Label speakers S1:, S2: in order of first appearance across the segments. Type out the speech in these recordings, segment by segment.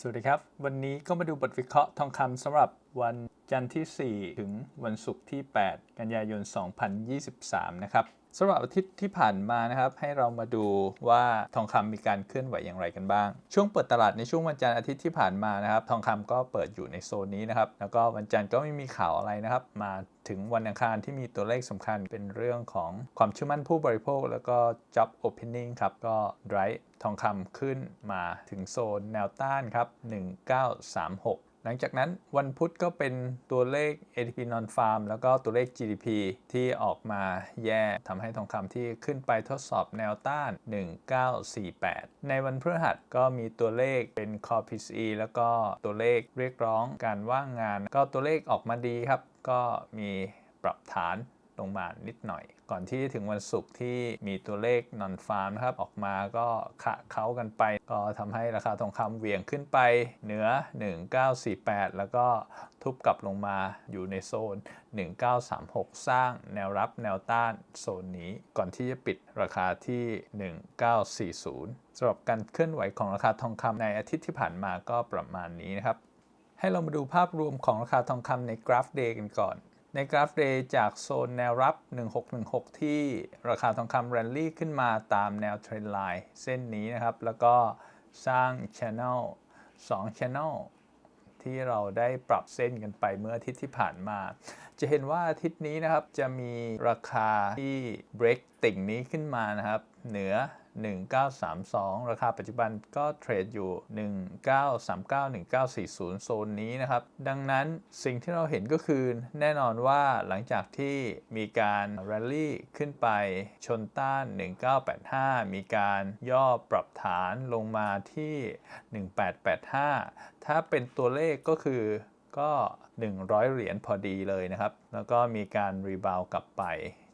S1: สวัสดีครับ วันนี้ก็มาดูบทวิเคราะห์ทองคำสำหรับวันจันทร์ที่ 4 ถึงวันศุกร์ที่ 8 กันยายน 2023 นะครับ สำหรับอาทิตย์ที่ผ่านมานะครับ ให้เรามาดูว่าทองคำมีการเคลื่อนไหวอย่างไรกันบ้าง ช่วงเปิดตลาดในช่วงวันจันทร์อาทิตย์ที่ผ่านมานะครับ ทองคำก็เปิดอยู่ในโซนนี้นะครับ แล้วก็วันจันทร์ก็ไม่มีข่าวอะไรนะครับ มาถึงวันอังคารที่มีตัวเลขสำคัญเป็นเรื่องของความเชื่อมั่นผู้บริโภค แล้วก็ job opening ครับ ก็ drive ทองคำขึ้นมาถึงโซนแนวต้านครับ 1936 หลังจากนั้นวันพุธก็เป็นตัวเลข ADP non farm แล้วก็ตัวเลข GDP ที่ออกมาแย่ทำให้ทองคำที่ขึ้นไปทดสอบแนวต้าน 1948 ในวันพฤหัสก็มีตัวเลขเป็น Core PCE แล้วก็ตัวเลขเรียกร้องการว่างงาน ก็ตัวเลขออกมาดีครับ ก็มีปรับฐาน ลงมานิดหน่อย ก่อนที่ถึงวันศุกร์ที่มีตัวเลขนอนฟาร์มนะครับ ออกมาก็ขะเขากันไป ก็ทำให้ราคาทองคำเหวี่ยงขึ้นไปเหนือ 1948 แล้วก็ทุบกลับลงมาอยู่ในโซน 1936 สร้างแนวรับแนวต้านโซนนี้ ก่อนที่จะปิดราคาที่ 1940สำหรับการเคลื่อนไหวของราคาทองคำในอาทิตย์ที่ผ่านมาก็ประมาณนี้นะครับ ให้เรามาดูภาพรวมของราคาทองคำในกราฟเดย์กันก่อน ในกราฟเดย์จากโซนแนวรับ 1616 ที่ราคาทองคำแรนลี่ขึ้นมาตามแนวเทรนไลน์เส้นนี้นะครับ แล้วก็สร้าง Channel 2 Channel ที่เราได้ปรับเส้นกันไปเมื่ออาทิตย์ที่ผ่านมา จะเห็นว่าอาทิตย์นี้นะครับจะมีราคาที่ break ติ่งนี้ขึ้นมานะครับ เหนือ 1932 ราคาปัจจุบันก็เทรดอยู่ 1939 1940 โซนนี้นะครับ ดังนั้นสิ่งที่เราเห็นก็คือแน่นอนว่าหลังจากที่มีการแรลลี่ขึ้นไปชนต้าน 1985 มีการย่อปรับฐานลงมาที่ 1885 ถ้าเป็นตัวเลขก็คือก็ 100 เหรียญพอดีเลยนะครับ แล้วก็มีการรีบาวกลับไป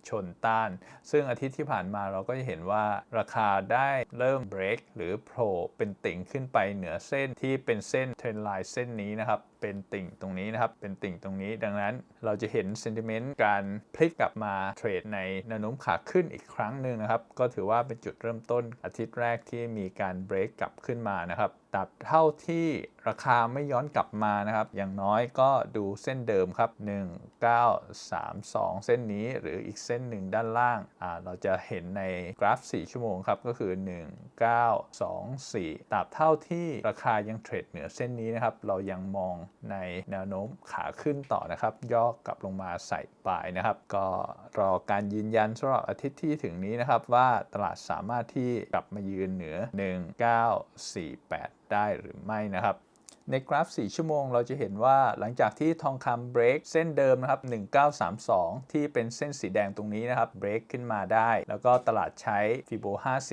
S1: ชนต้าน ซึ่งอาทิตย์ที่ผ่านมาเราก็จะเห็นว่าราคาได้เริ่มเบรกหรือโผล่เป็นติ่งขึ้นไปเหนือเส้นที่เป็นเส้นเทรนไลน์เส้นนี้นะครับเป็นติ่งตรงนี้นะครับ เป็นติ่งตรงนี้ ดังนั้นเราจะเห็นเซนติเมนต์การพลิกกลับมาเทรดในแนวโน้มขาขึ้นอีกครั้งหนึ่งนะครับ ก็ถือว่าเป็นจุดเริ่มต้นอาทิตย์แรกที่มีการเบรกกลับขึ้นมานะครับ ตราบเท่าที่ราคาไม่ย้อนกลับมานะครับ อย่างน้อยก็ดูเส้นเดิมครับ 1932 เส้นนี้หรืออีกเส้นหนึ่งด้านล่างเราจะเห็นในกราฟ 4 ชั่วโมงครับ ก็คือ 1924ตราบเท่าที่ราคายังเทรดเหนือเส้นนี้นะครับ เรายังมองในแนวโน้มขาขึ้นต่อนะครับ ย่อกลับลงมาใส่ปลายนะครับ ก็รอการยืนยันสำหรับอาทิตย์ที่ถึงนี้นะครับ ว่าตลาดสามารถที่กลับมายืนเหนือ 1948 ได้หรือไม่นะครับ ในกราฟ 4 ชั่วโมงเราจะเห็นว่าหลังจากที่ทองคำเบรกเส้นเดิมนะครับ 1932 ที่เป็นเส้นสีแดงตรงนี้นะครับเบรกขึ้นมาได้ แล้วก็ตลาดใช้ฟิโบ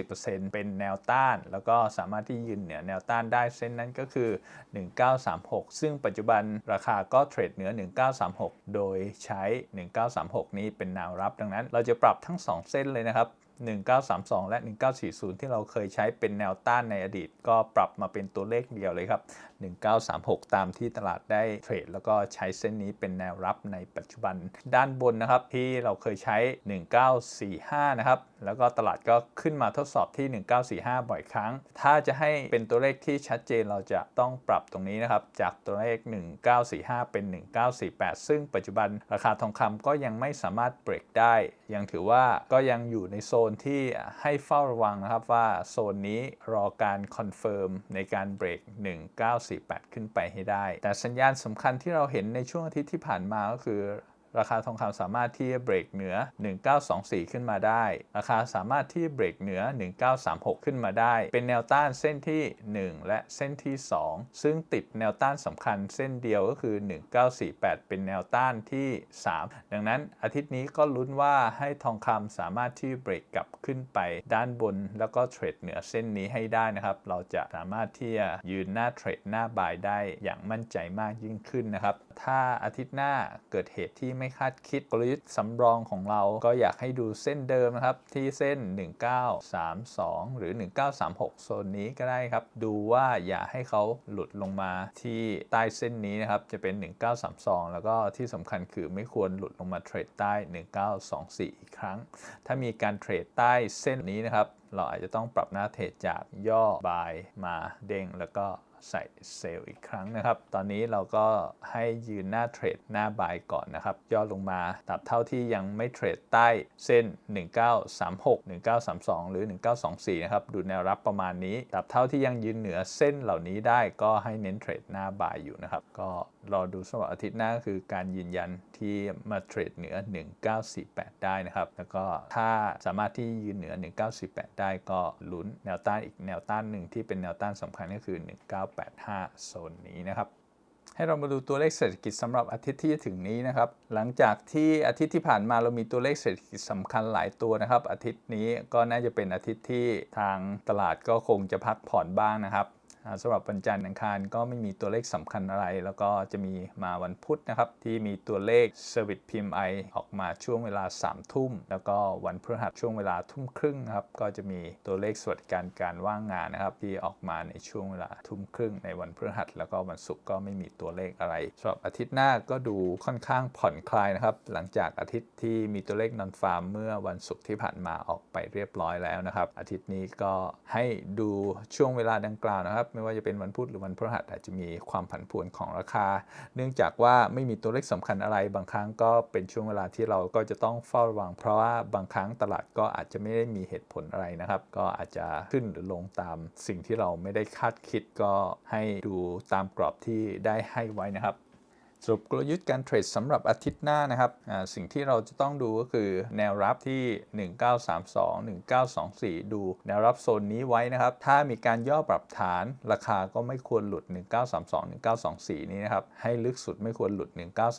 S1: 50%เป็นแนวต้าน แล้วก็สามารถที่ยืนเหนือแนวต้านได้เส้นนั้นก็คือ 1936 ซึ่งปัจจุบันราคาก็เทรดเหนือ 1936 โดยใช้ 1936 นี้เป็นแนวรับดังนั้น เราจะปรับทั้ง 2 เส้นเลยนะครับ 1932 และ 1940 ที่เราเคยใช้เป็นแนวต้านในอดีต ก็ปรับมาเป็นตัวเลขเดียวเลยครับ 1936 ตามที่ตลาดได้เทรด แล้วก็ใช้เส้นนี้เป็นแนวรับในปัจจุบัน ด้านบนนะครับที่เราเคยใช้ 1945 นะครับ แล้วก็ตลาดก็ขึ้นมาทดสอบที่ 1945 บ่อยครั้ง ถ้าจะให้เป็นตัวเลขที่ชัดเจนเราจะต้องปรับตรงนี้นะครับ จากตัวเลข 1945 เป็น 1948 ซึ่งปัจจุบันราคาทองคำก็ยังไม่สามารถเบรกได้ ยังถือว่าก็ยังอยู่ในโซนที่ให้เฝ้าระวังนะครับว่าโซนนี้รอการคอนเฟิร์มในการเบรก 1948 ขึ้นไปให้ได้ แต่สัญญาณสำคัญที่เราเห็นในช่วงอาทิตย์ที่ผ่านมาก็คือ ราคาทองคำสามารถที่จะเบรกเหนือ 1924 ขึ้นมาได้ ราคาสามารถที่เบรกเหนือ 1936 ขึ้นมาได้ เป็นแนวต้านเส้นที่ 1 และเส้นที่ 2 ซึ่งติดแนวต้านสำคัญเส้นเดียวก็คือ 1948 เป็นแนวต้านที่ 3 ดังนั้นอาทิตย์นี้ก็ลุ้นว่าให้ทองคำสามารถที่เบรกกลับขึ้นไปด้านบน แล้วก็เทรดเหนือเส้นนี้ให้ได้นะครับ เราจะสามารถที่จะยืนหน้าเทรดหน้าบายได้อย่างมั่นใจมากยิ่งขึ้นนะครับ ถ้าอาทิตย์หน้าเกิดเหตุที่ไม่คาดคิดกลยุทธ์สำรองของเราก็อยากให้ดูเส้นเดิมนะครับ ที่เส้น 1932 หรือ 1936 โซนนี้ก็ได้ครับ ดูว่าอย่าให้เขาหลุดลงมาที่ใต้เส้นนี้นะครับ จะเป็น 1932 แล้วก็ที่สำคัญคือไม่ควรหลุดลงมาเทรดใต้ 1924 อีกครั้ง ถ้ามีการเทรดใต้เส้นนี้นะครับ เราอาจจะต้องปรับหน้าเทรดจากย่อบายมาเด้งแล้วก็ใส่เซลล์อีกครั้งนะครับ ตอนนี้เราก็ให้ยืนหน้าเทรดหน้าบายก่อนนะครับ ย่อลงมาตราบเท่าที่ยังไม่เทรดใต้เส้น 1936 1932 หรือ 1924 นะครับ ดูแนวรับประมาณนี้ตราบเท่าที่ยังยืนเหนือเส้นเหล่านี้ได้ก็ให้เน้นเทรดหน้าบายอยู่นะครับ ก็รอดูสำหรับอาทิตย์หน้าคือการยืนยันที่มาเทรดเหนือ 1948 ได้นะครับ แล้วก็ถ้าสามารถที่ยืนเหนือ 1948ได้ก็ลุ้นแนวต้านอีกแนวต้านหนึ่งที่เป็นแนวต้านสำคัญก็คือ 1985 โซนนี้นะครับให้เรามาดูตัวเลขเศรษฐกิจสำหรับอาทิตย์ที่จะถึงนี้นะครับ หลังจากที่อาทิตย์ที่ผ่านมาเรามีตัวเลขเศรษฐกิจสำคัญหลายตัวนะครับ อาทิตย์นี้ก็น่าจะเป็นอาทิตย์ที่ทางตลาดก็คงจะพักผ่อนบ้างนะครับ สำหรับวันจันทร์อังคารก็ไม่มีตัวเลขสำคัญอะไร แล้วก็จะมีมาวันพุธนะครับ ที่มีตัวเลข Service PMI ออกมาช่วงเวลา 3 ทุ่ม แล้วก็วันพฤหัสช่วงเวลาทุ่มครึ่งครับ ก็จะมีตัวเลขสวัสดิการการว่างงานนะครับ ที่ออกมาในช่วงเวลาทุ่มครึ่งในวันพฤหัส แล้วก็วันศุกร์ก็ไม่มีตัวเลขอะไรสำหรับอาทิตย์หน้าก็ดูค่อนข้างผ่อนคลายนะครับ หลังจากอาทิตย์ที่มีตัวเลขนอนฟาร์มเมื่อวันศุกร์ที่ผ่านมาออกไปเรียบร้อยแล้วนะครับ อาทิตย์นี้ก็ให้ดูช่วงเวลาดังกล่าวนะครับไม่ว่าจะเป็นวันพุธหรือวันพฤหัสอาจจะมีความผันผวนของราคา เนื่องจากว่าไม่มีตัวเลขสำคัญอะไร บางครั้งก็เป็นช่วงเวลาที่เราก็จะต้องเฝ้าระวัง เพราะว่าบางครั้งตลาดก็อาจจะไม่ได้มีเหตุผลอะไรนะครับ ก็อาจจะขึ้นหรือลงตามสิ่งที่เราไม่ได้คาดคิดก็ให้ดูตามกรอบที่ได้ให้ไว้นะครับ สรุปกลยุทธ์การเทรดสำหรับอาทิตย์หน้านะครับ สิ่งที่เราจะต้องดูก็คือแนวรับที่ 1932 1924 ดูแนวรับโซนนี้ไว้นะครับ ถ้ามีการย่อปรับฐานราคาก็ไม่ควรหลุด 1932 1924 นี้นะครับ ให้ลึกสุดไม่ควรหลุด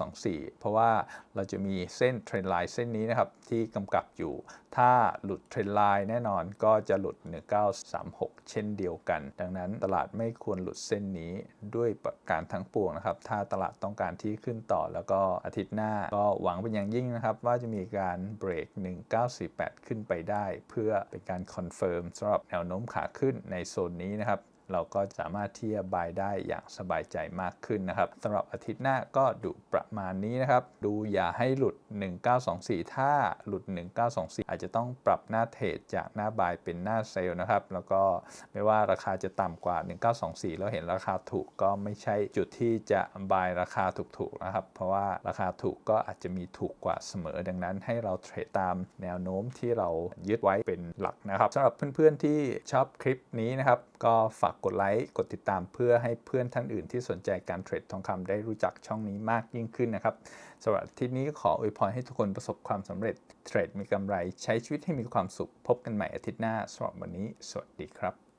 S1: 1924 เพราะว่าเราจะมีเส้นเทรนไลน์เส้นนี้นะครับที่กำกับอยู่ ถ้าหลุดเทรนไลน์แน่นอนก็จะหลุด 1936 เช่นเดียวกัน ดังนั้นตลาดไม่ควรหลุดเส้นนี้ด้วยประการทั้งปวงนะครับ ถ้าตลาดต้องการที่ขึ้นต่อ แล้วก็อาทิตย์หน้าก็หวังเป็นอย่างยิ่งนะครับ ว่าจะมีการเบรก 1948 ขึ้นไปได้ เพื่อเป็นการคอนเฟิร์มสำหรับแนวโน้มขาขึ้นในโซนนี้นะครับ เราก็สามารถที่จะบายได้อย่างสบายใจมากขึ้นนะครับสำหรับอาทิตย์หน้าก็ดูประมาณนี้นะครับ ดูอย่าให้หลุด 1924 ถ้าหลุด 1924 อาจจะต้องปรับหน้าเทรดจากหน้าบายเป็นหน้าเซลล์นะครับ แล้วก็ไม่ว่าราคาจะต่ำกว่า 1924 แล้วเห็นราคาถูกก็ไม่ใช่จุดที่จะบายราคาถูกๆนะครับ เพราะว่าราคาถูกก็อาจจะมีถูกกว่าเสมอ ดังนั้นให้เราเทรดตามแนวโน้มที่เรายึดไว้เป็นหลักนะครับสำหรับเพื่อนๆที่ชอบคลิปนี้นะครับ ก็ฝากกดไลค์ กดติดตามเพื่อให้เพื่อนท่านอื่นที่สนใจการเทรดทองคำได้รู้จักช่องนี้มากยิ่งขึ้นนะครับสำหรับที่นี้ขออวยพรให้ทุกคนประสบความสำเร็จ เทรดมีกำไร ใช้ชีวิตให้มีความสุข พบกันใหม่อาทิตย์หน้าสำหรับวันนี้ สวัสดีครับ